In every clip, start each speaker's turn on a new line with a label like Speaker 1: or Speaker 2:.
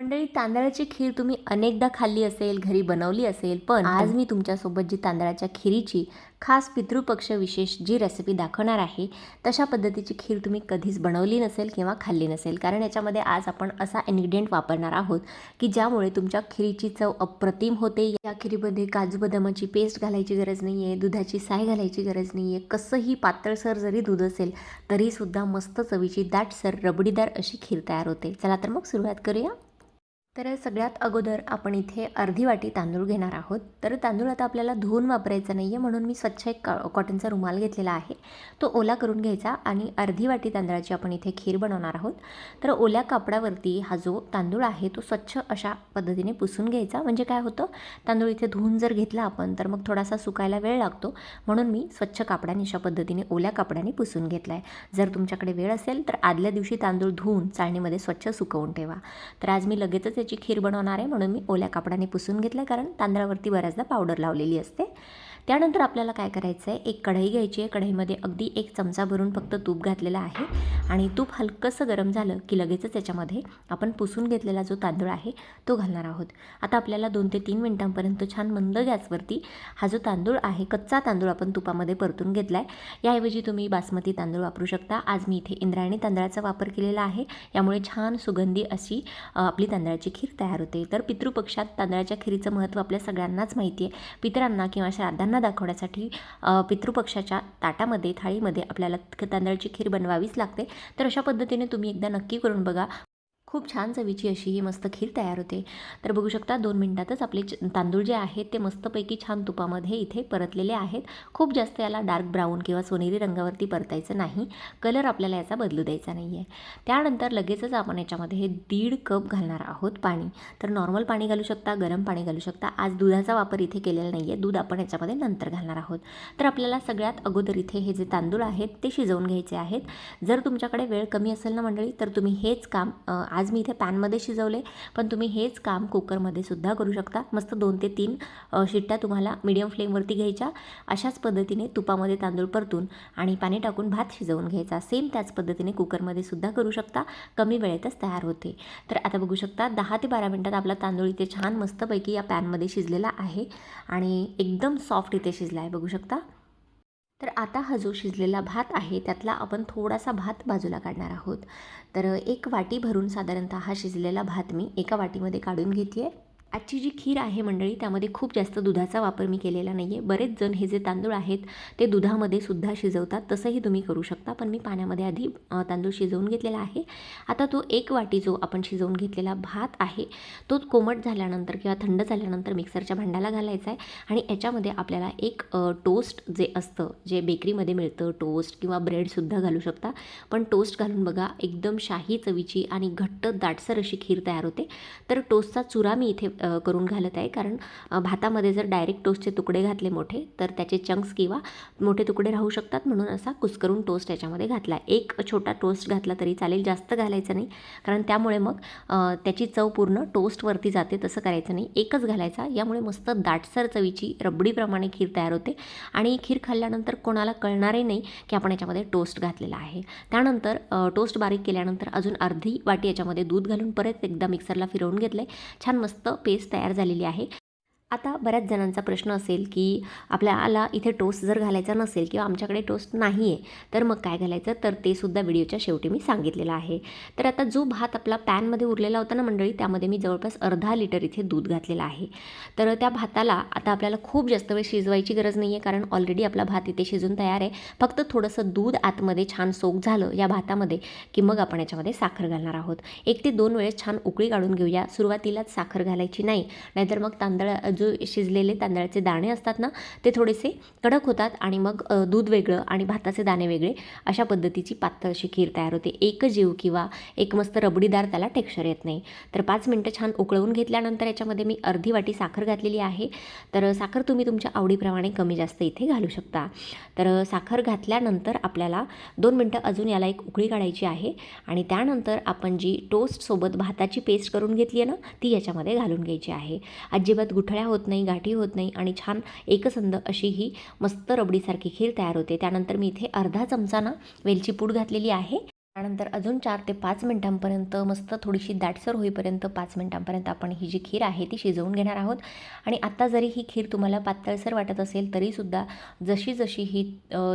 Speaker 1: मंडळी तांदळाची खीर तुम्ही अनेकदा खाल्ली असेल घरी बनवली असेल पण आज मी तुमच्यासोबत जी तांदळाच्या खिरीची खास पितृपक्ष विशेष जी रेसिपी दाखवणार आहे तशा पद्धतीची खीर तुम्ही कधीच बनवली नसेल किंवा खाल्ली नसेल. कारण याच्यामध्ये आज आपण असा इन्ग्रेडियंट वापरणार आहोत की ज्यामुळे तुमच्या खिरीची चव अप्रतिम होते. या खिरीमध्ये काजू बदामाची पेस्ट घालायची गरज नाही आहे दुधाची साय घालायची गरज नाही आहे कसंही पातळसर जरी दूध असेल तरीसुद्धा मस्त चवीची दाटसर रबडीदार अशी खीर तयार होते. चला तर मग सुरुवात करूया. तर सगळ्यात अगोदर आपण इथे अर्धी वाटी तांदूळ घेणार आहोत. तर तांदूळ आता आपल्याला धुवून वापरायचा नाही आहे म्हणून मी स्वच्छ एक का कॉटनचा रुमाल घेतलेला आहे. तो ओला करून घ्यायचा आणि अर्धी वाटी तांदळाची आपण इथे खीर बनवणार आहोत. तर ओल्या कापडावरती हा जो तांदूळ आहे तो स्वच्छ अशा पद्धतीने पुसून घ्यायचा. म्हणजे काय होतं तांदूळ इथे धुवून जर घेतला आपण तर मग थोडासा सुकायला वेळ लागतो. म्हणून मी स्वच्छ कापडाने अशा पद्धतीने ओल्या कापडाने पुसून घेतला आहे जर तुमच्याकडे वेळ असेल तर आदल्या दिवशी तांदूळ धुवून चाळणीमध्ये स्वच्छ सुकवून ठेवा. तर आज मी लगेचच याची खीर बनवणार आहे म्हणून मी ओल्या कापडाने पुसून घेतलं कारण तांदळावरती बऱ्याचदा पावडर लावलेली असते. त्यानंतर आपल्याला काय करायचं आहे एक कढई घ्यायची आहे. कढईमध्ये अगदी एक चमचा भरून फक्त तूप घातलेला आहे. आणि तूप हलकंसं गरम झालं की लगेचच त्याच्यामध्ये आपण पुसून घेतलेला जो तांदूळ आहे तो घालणार आहोत. आता आपल्याला दोन ते तीन मिनटांपर्यंत छान मंद गॅसवरती हा जो तांदूळ आहे कच्चा तांदूळ आपण तुपामध्ये परतून घेतला आहे याऐवजी तुम्ही बासमती तांदूळ वापरू शकता. आज मी इथे इंद्रायणी तांदळाचा वापर केलेला आहे. यामुळे छान सुगंधी अशी आपली तांदळाची खीर तयार होते. तर पितृपक्षात तांदळाच्या खीरीचं महत्त्व आपल्या सगळ्यांनाच माहिती आहे पितरांना किंवा श्राद्धांना दाखवण्यासाठी पितृपक्षाच्या ताटामध्ये थाळीमध्ये आपल्याला तांदळाची खीर बनवावीच लागते. तर अशा पद्धतीने तुम्ही एकदा नक्की करून बघा. खूप छान चवीची अशी ही मस्त खीर तयार होते. तर बघू शकता दोन मिनटातच आपले च- तांदूळ जे आहेत ते मस्तपैकी छान तुपामध्ये इथे परतलेले आहेत. खूप जास्त याला डार्क ब्राऊन किंवा सोनेरी रंगावरती परतायचं नाही. कलर आपल्याला याचा बदलू द्यायचा नाही आहे त्यानंतर लगेचच आपण याच्यामध्ये हे दीड कप घालणार आहोत पाणी. तर नॉर्मल पाणी घालू शकता गरम पाणी घालू शकता. आज दुधाचा वापर इथे केलेला नाही आहे दूध आपण याच्यामध्ये नंतर घालणार आहोत. तर आपल्याला सगळ्यात अगोदर इथे हे जे तांदूळ आहेत ते शिजवून घ्यायचे आहेत. जर तुमच्याकडे वेळ कमी असेल ना मंडळी तर तुम्ही हेच काम आज मी इथे पॅनमध्ये शिजवले पण तुम्ही हेच काम कुकरमध्ये सुद्धा करू शकता. मस्त दोन ते तीन शिट्ट्या तुम्हाला मीडियम फ्लेमवरती घ्यायच्या. अशाच पद्धतीने तुपामध्ये तांदूळ परतून आणि पाणी टाकून भात शिजवून घ्यायचा. सेम त्याच पद्धतीने कुकरमध्ये सुद्धा करू शकता. कमी वेळेतच तयार होते. तर आता बघू शकता दहा ते बारा मिनटात आपला तांदूळ इथे छान मस्तपैकी या पॅनमध्ये शिजलेला आहे आणि एकदम सॉफ्ट इथे शिजला आहे बघू शकता. तर आता हा जो शिजलेला भात आहे त्यातला आपण थोडासा भात बाजूला काढणार आहोत. तर एक वाटी भरून साधारणतः हा शिजलेला भात मी एका वाटीमध्ये काढून घेते आहे आजची जी खीर आहे मंडळी त्यामध्ये खूप जास्त दुधाचा वापर मी केलेला नाही आहे बरेच जण हे जे तांदूळ आहेत ते दुधामध्ये सुद्धा शिजवतात. तसंही तुम्ही करू शकता पण मी पाण्यामध्ये आधी तांदूळ शिजवून घेतलेला आहे. आता तो एक वाटी जो आपण शिजवून घेतलेला भात आहे तो कोमट झाल्यानंतर किंवा थंड झाल्यानंतर मिक्सरच्या भांड्याला घालायचा आहे आणि याच्यामध्ये आपल्याला एक टोस्ट जे असतं जे बेकरीमध्ये मिळतं टोस्ट किंवा ब्रेडसुद्धा घालू शकता. पण टोस्ट घालून बघा एकदम शाही चवीची आणि घट्ट दाटसर अशी खीर तयार होते. तर टोस्टचा चुरा मी इथे करून घालत आहे. कारण भातामध्ये जर डायरेक्ट टोस्टचे तुकडे घातले मोठे तर त्याचे चंक्स किंवा मोठे तुकडे राहू शकतात. म्हणून असा कुस्करून टोस्ट याच्यामध्ये घातला. एक छोटा टोस्ट घातला तरी चालेल. जास्त घालायचं नाही. कारण त्यामुळे मग त्याची चव पूर्ण टोस्टवरती जाते. तसं करायचं नाही. एकच घालायचा. यामुळे मस्त दाटसर चवीची रबडीप्रमाणे खीर तयार होते. आणि ही खीर खाल्ल्यानंतर कोणाला कळणारही नाही की आपण याच्यामध्ये टोस्ट घातलेला आहे. त्यानंतर टोस्ट बारीक केल्यानंतर अजून अर्धी वाटी याच्यामध्ये दूध घालून परत एकदा मिक्सरला फिरवून घेतलं आहे छान मस्त पेस्ट तयार झालेली आहे. आता बऱ्याच जणांचा प्रश्न असेल की आपल्याला इथे टोस्ट जर घालायचा नसेल किंवा आमच्याकडे टोस्ट नाही आहे तर मग काय घालायचं? तर ते सुद्धा व्हिडिओच्या शेवटी मी सांगितलेलं आहे. तर आता जो भात आपला पॅनमध्ये उरलेला होता ना मंडळी त्यामध्ये मी जवळपास अर्धा लिटर इथे दूध घातलेलं आहे. तर त्या भाताला आता आपल्याला खूप जास्त वेळ शिजवायची गरज नाही आहे कारण ऑलरेडी आपला भात इथे शिजून तयार आहे. फक्त थोडंसं दूध आतमध्ये छान सोक झालं या भातामध्ये की मग आपण याच्यामध्ये साखर घालणार आहोत. एक ते दोन वेळेस छान उकळी काढून घेऊया. सुरुवातीलाच साखर घालायची नाही नाहीतर मग तांदळा जो शिजलेले तांदळाचे दाणे असतात ना ते थोडेसे कडक होतात आणि मग दूध वेगळं आणि भाताचे दाणे वेगळे अशा पद्धतीची पातळ अशी खीर तयार होते. एक जीव किंवा एक मस्त रबडीदार त्याला टेक्स्चर येत नाही. तर पाच मिनटं छान उकळवून घेतल्यानंतर याच्यामध्ये मी अर्धी वाटी साखर घातलेली आहे. तर साखर तुम्ही तुमच्या आवडीप्रमाणे कमी जास्त इथे घालू शकता. तर साखर घातल्यानंतर आपल्याला दोन मिनटं अजून याला एक उकळी काढायची आहे आणि त्यानंतर आपण जी टोस्टसोबत भाताची पेस्ट करून घेतली आहे ना ती याच्यामध्ये घालून घ्यायची आहे. अजिबात गुठळ्या होत नाही गाठी होत नाही आणि छान एकसंध अशी ही मस्त रबडीसारखी खीर तयार होते. त्यानंतर मी इथे अर्धा चमचा ना वेलची पूड घातलेली आहे. त्यानंतर अजून चार ते पाच मिनटांपर्यंत मस्त थोडीशी दाटसर होईपर्यंत पाच मिनटांपर्यंत आपण ही जी खीर आहे ती शिजवून घेणार आहोत. आणि आत्ता जरी ही खीर तुम्हाला पातळसर वाटत असेल तरीसुद्धा जशी जशी ही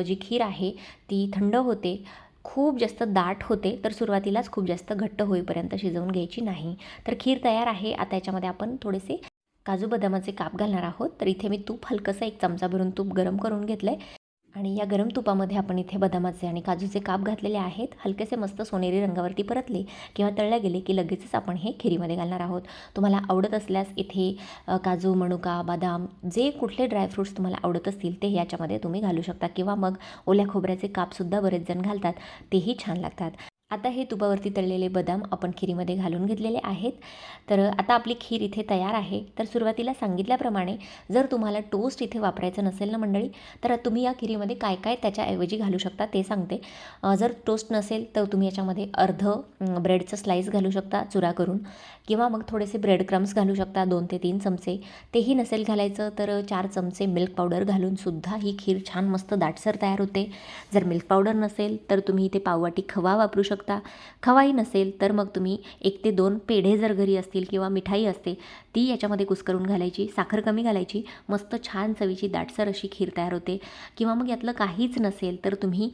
Speaker 1: जी खीर आहे ती थंड होते खूप जास्त दाट होते तर सुरुवातीलाच खूप जास्त घट्ट होईपर्यंत शिजवून घ्यायची नाही. तर खीर तयार आहे. आता याच्यामध्ये आपण थोडेसे काजू बदामाचे काप घालणार आहोत. तर इथे मी तूप हलकंसं एक चमचा भरून तूप गरम करून घेतलं आहे आणि या गरम तुपामध्ये आपण इथे बदामाचे आणि काजूचे काप घातलेले आहेत. हलकेसे मस्त सोनेरी रंगावरती परतले किंवा तळल्या गेले की लगेचच आपण हे खिरीमध्ये घालणार आहोत. तुम्हाला आवडत असल्यास इथे काजू मनुका बदाम जे कुठले ड्रायफ्रूट्स तुम्हाला आवडत असतील ते याच्यामध्ये तुम्ही घालू शकता. किंवा मग ओल्या खोबऱ्याचे कापसुद्धा बरेच जण घालतात. तेही छान लागतात. आता हे तुपावरती तळलेले बदाम आपण खिरीमध्ये घालून घेतलेले आहेत. तर आता आपली खीर इथे तयार आहे. तर सुरुवातीला सांगितल्याप्रमाणे जर तुम्हाला टोस्ट इथे वापरायचं नसेल ना मंडळी तर तुम्ही या खिरीमध्ये काय काय त्याच्याऐवजी घालू शकता ते सांगते. जर टोस्ट नसेल तर तुम्ही याच्यामध्ये अर्ध ब्रेडचं स्लाईस घालू शकता चुरा करून किंवा मग थोडेसे ब्रेड क्रम्स घालू शकता दोन ते तीन चमचे. तेही नसेल घालायचं तर चार चमचे मिल्क पावडर घालून सुद्धा ही खीर छान मस्त दाटसर तयार होते. जर मिल्क पावडर नसेल तर तुम्ही इथे पाववाटी खवा वापरू शकता. खवाई नसेल तर मग तुम्ही एक ते दोन पेढे जर घरी असतील किंवा मिठाई असते ती याच्यामध्ये कुस्करून घालायची साखर कमी घालायची मस्त छान चवीची दाटसर अशी खीर तयार होते. किंवा मग यातलं काहीच नसेल तर तुम्ही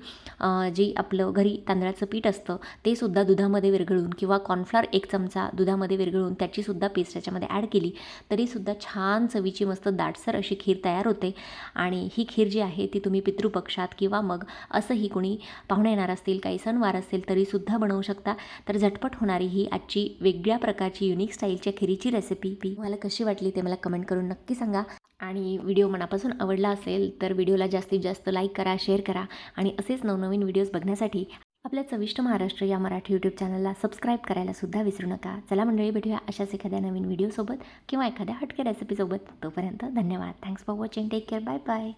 Speaker 1: जी आपलं घरी तांदळाचं पीठ असतं ते सुद्धा दुधामध्ये विरघळून किंवा कॉर्नफ्लॉर एक चमचा दुधामध्ये विरघळून त्याचीसुद्धा पेस्ट याच्यामध्ये ॲड केली तरीसुद्धा छान चवीची मस्त दाटसर अशी खीर तयार होते. आणि ही खीर जी आहे ती तुम्ही पितृपक्षात किंवा मग असंही कुणी पाहुणे येणार असतील काही सणवार असतील तरीसुद्धा सुद्धा बनवू शकता. तर झटपट होणारी ही आजची वेगळ्या प्रकारची युनिक स्टाईलच्या खिरीची रेसिपी मला कशी वाटली ते मला कमेंट करून नक्की सांगा. आणि व्हिडिओ मनापासून आवडला असेल तर व्हिडिओला जास्तीत जास्त लाईक करा शेअर करा आणि असेच नवनवीन व्हिडिओज बघण्यासाठी आपल्या चविष्ट महाराष्ट्र या मराठी यूट्यूब चॅनलला सबस्क्राईब करायला सुद्धा विसरू नका. चला मंडळी भेटूया अशाच एखाद्या नवीन व्हिडिओसोबत किंवा एखाद्या हटके रेसिपीसोबत तोपर्यंत धन्यवाद. Thanks for watching take care bye bye